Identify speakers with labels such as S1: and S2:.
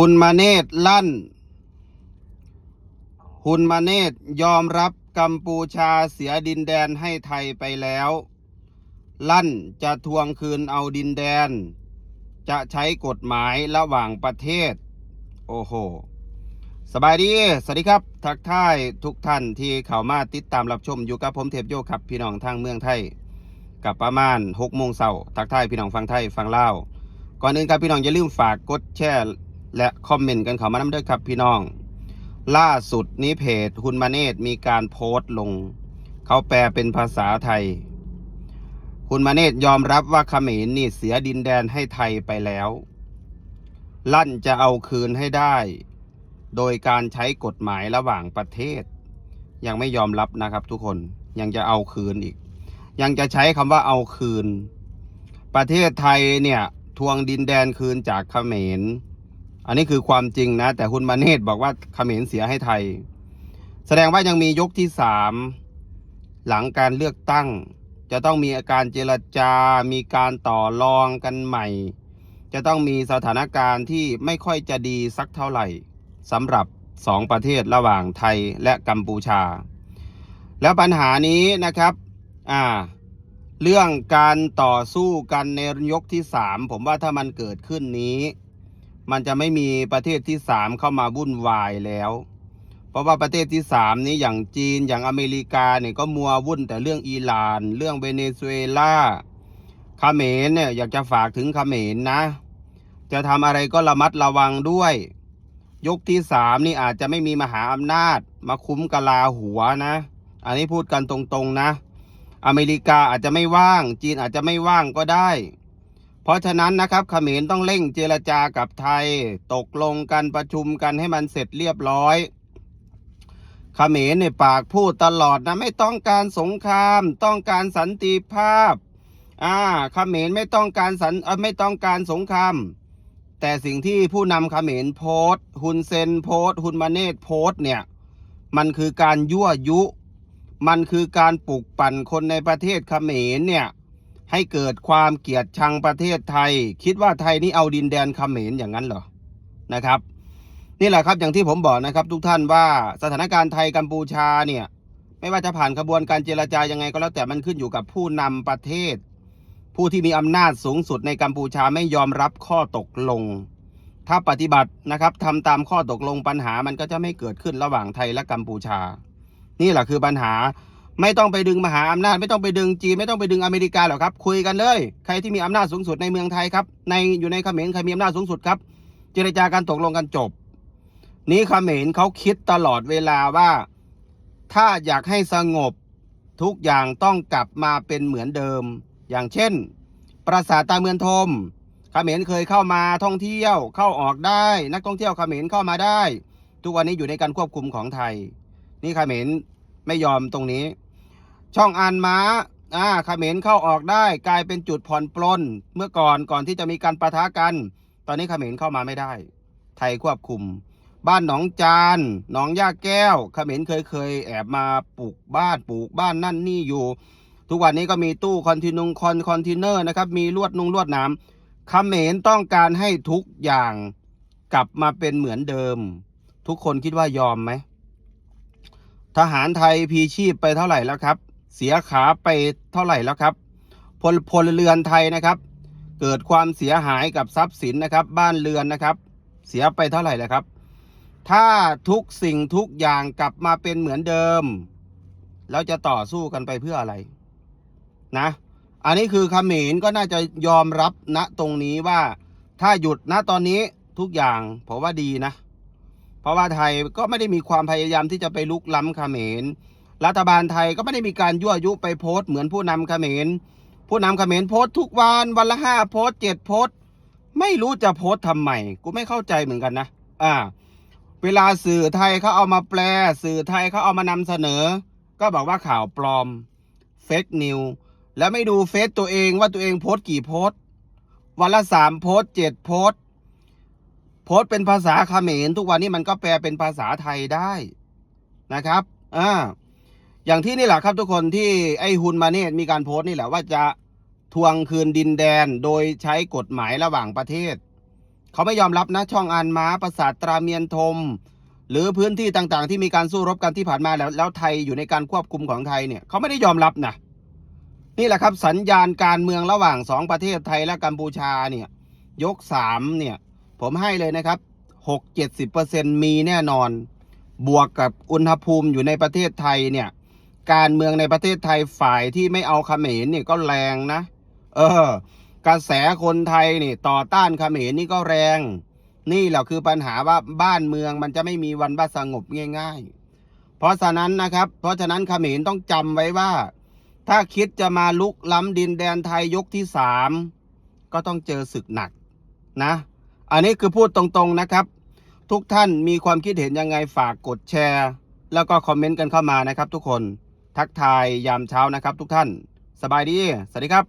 S1: หุนมาเนตลั่นหุนมาเนตยอมรับกัมพูชาเสียดินแดนให้ไทยไปแล้ว ลั่นจะทวงคืนเอาดินแดน จะใช้กฎหมายระหว่างประเทศ โอ้โห สบายดี สวัสดีครับ ทักทายทุกท่านที่เข้ามาติดตามรับชมอยู่กับผมเทพโยครับ พี่น้องทางเมืองไทย กับประมาณ6โมงเช้าทักทายพี่น้องฟังไทยฟังเล่าก่อนอื่นครับพี่น้องอย่าลืมฝากกดแชร์ และคอมเมนต์กันเข้ามานำเด้อครับพี่น้อง ล่าสุดนี้เพจคุณมาเนตมีการโพสต์ลง เขาแปลเป็นภาษาไทย คุณมาเนตยอมรับว่าเขมรนี่เสียดินแดนให้ไทยไปแล้ว ลั่นจะเอาคืนให้ได้ โดยการใช้กฎหมายระหว่างประเทศ ยังไม่ยอมรับนะครับทุกคนยังจะเอาคืนอีก ยังจะใช้คำว่าเอาคืน ประเทศไทยเนี่ยทวงดินแดนคืนจากเขมร อันนี้คือความจริงนะ แต่คุณมาเนตบอกว่าเขมรเสียให้ไทย แสดงว่ายังมียกที่สามหลังการเลือกตั้ง จะต้องมีอาการเจรจา มีการต่อรองกันใหม่ จะต้องมีสถานการณ์ที่ไม่ค่อยจะดีสักเท่าไหร่สำหรับสองประเทศระหว่างไทยและกัมพูชา แล้วปัญหานี้นะครับอ่าเรื่องการต่อสู้กันในยกที่สามผมว่าถ้ามันเกิดขึ้นนี้ มันจะไม่มีประเทศที่สามเข้ามาวุ่นวายแล้ว เพราะว่าประเทศที่สามนี้อย่างจีนอย่างอเมริกาเนี่ยก็มัววุ่นแต่เรื่องอิหร่าน เรื่องเวเนซุเอลาเขมรเนี่ยอยากจะฝากถึงเขมรนะ จะทำอะไรก็ระมัดระวังด้วยยกที่สามนี่อาจจะไม่มีมหาอำนาจ มาคุ้มกะลาหัวนะ อันนี้พูดกันตรงๆนะ อเมริกาอาจจะไม่ว่าง จีนอาจจะไม่ว่างก็ได้ เพราะฉะนั้นนะครับเขมรต้องเร่งเจรจากับไทย ตกลงกันประชุมกันให้มันเสร็จเรียบร้อยเขมรเนี่ยปากพูดตลอดนะไม่ต้องการสงคราม ต้องการสันติภาพอ่าเขมรไม่ต้องการสันไม่ต้องการสงครามแต่สิ่งที่ผู้นำเขมรโพสฮุนเซนโพสฮุนมาเนตโพสเนี่ย มันคือการยั่วยุ มันคือการปลุกปั่นคนในประเทศเขมรเนี่ย ให้เกิดความเกลียดชังประเทศไทย คิดว่าไทยนี่เอาดินแดนเขมรอย่างนั้นเหรอนะครับนี่แหละครับอย่างที่ผมบอกนะครับ ทุกท่านว่าสถานการณ์ไทยกัมพูชาเนี่ยไม่ว่าจะผ่านกระบวนการเจรจายังไงก็แล้วแต่มันขึ้นอยู่กับผู้นำประเทศ ผู้ที่มีอำนาจสูงสุดในกัมพูชาไม่ยอมรับข้อตกลง ถ้าปฏิบัตินะครับทำตามข้อตกลงปัญหามันก็จะไม่เกิดขึ้นระหว่างไทยและกัมพูชา นี่แหละคือปัญหา ไม่ต้องไปดึงมหาอำนาจไม่ต้องไปดึงจีนไม่ต้องไปดึงอเมริกาหรอกครับ คุยกันเลย ใครที่มีอำนาจสูงสุดในเมืองไทยครับ ในอยู่ในเขมรใครมีอำนาจสูงสุดครับเจรจาการตกลงกันจบ นี้เขมรเขาคิดตลอดเวลาว่า ถ้าอยากให้สงบทุกอย่างต้องกลับมาเป็นเหมือนเดิม อย่างเช่น ปราสาทตาเมืองทมเขมรเคยเข้ามาท่องเที่ยวเข้าออกได้ นักท่องเที่ยวเขมรเข้ามาได้ ทุกวันนี้อยู่ในการควบคุมของไทย นี่เขมรไม่ยอมตรงนี้ ช่องอันม้าอ่าเขมรเข้าออกได้กลายเป็นจุดผ่อนปลนเมื่อก่อนก่อนที่จะมีการประทะกัน ตอนนี้เขมรเข้ามาไม่ได้ ไทยควบคุม บ้านหนองจานหนองย่าแก้วเขมรเคยเคยแอบมาปลูกบ้านปลูกบ้านนั่นนี่อยู่ ทุกวันนี้ก็มีตู้คอนตินุงคอนคอนเทนเนอร์นะครับมีลวดนุงลวดน้ำเขมรต้องการให้ทุกอย่างกลับมาเป็นเหมือนเดิม ทุกคนคิดว่ายอมไหมทหารไทยพีชีพไปเท่าไหร่แล้วครับ เสียขาไปเท่าไหร่แล้วครับ พลพลเรือนไทยนะครับ เกิดความเสียหายกับทรัพย์สินนะครับ บ้านเรือนนะครับ เสียไปเท่าไหร่แล้วครับ ถ้าทุกสิ่งทุกอย่างกลับมาเป็นเหมือนเดิม แล้วจะต่อสู้กันไปเพื่ออะไรนะ อันนี้คือเขมรก็น่าจะยอมรับณตรงนี้ว่า ถ้าหยุดณตอนนี้ทุกอย่างผมว่าดีนะ เพราะว่าไทยก็ไม่ได้มีความพยายามที่จะไปลุกล้ำเขมร รัฐบาลไทยก็ไม่ได้มีการยั่วยุไปโพสต์เหมือนผู้นำเขมรผู้นำเขมรโพสต์ทุกวันวันละห้าโพสต์เจ็ดโพสต์ไม่รู้จะโพสต์ทำไมกูไม่เข้าใจเหมือนกันนะอ่าเวลาสื่อไทยเขาเอามาแปล สื่อไทยเขาเอามานำเสนอ ก็บอกว่าข่าวปลอมเฟกนิวแล้วไม่ดูเฟซตัวเองว่าตัวเองโพสต์กี่โพสต์วันละสามโพสต์เจ็ดโพสต์โพสต์เป็นภาษาเขมรทุกวันนี้มันก็แปลเป็นภาษาไทยได้นะครับอ่า อย่างที่นี่แหละครับทุกคนที่ไอ้ฮุนมาเนตมีการโพสต์นี่แหละว่าจะทวงคืนดินแดนโดยใช้กฎหมายระหว่างประเทศ เขาไม่ยอมรับนะช่องอันมาปราสาทตราเมียนทม หรือพื้นที่ต่างๆ ที่มีการสู้รบกันที่ผ่านมาแล้วแล้วไทยอยู่ในการควบคุมของไทยเนี่ยเขาไม่ได้ยอมรับนะนี่แหละครับสัญญาณการเมืองระหว่างสองประเทศไทยและกัมพูชาเนี่ยยกสามเนี่ยผมให้เลยนะครับหกเจ็ดสิบเปอร์เซ็นมีแน่นอน บวกกับอุณหภูมิอยู่ในประเทศไทยเนี่ย การเมืองในประเทศไทยฝ่ายที่ไม่เอาเขมรเนี่ยก็แรงนะ เออ กระแสคนไทยนี่ ต่อต้านเขมรนี่ก็แรง นี่แหละคือปัญหาว่าบ้านเมืองมันจะไม่มีวันว่าสงบง่าย ๆ เพราะฉะนั้นนะครับ เพราะฉะนั้นเขมรต้องจำไว้ว่า ถ้าคิดจะมาลุกล้ำดินแดนไทยยกที่สามก็ต้องเจอศึกหนักนะ อันนี้คือพูดตรงๆนะครับ ทุกท่านมีความคิดเห็นยังไงฝากกดแชร์ แล้วก็คอมเมนต์กันเข้ามานะครับทุกคน ทักทายยามเช้านะครับ ทุกท่าน สบายดี สวัสดีครับ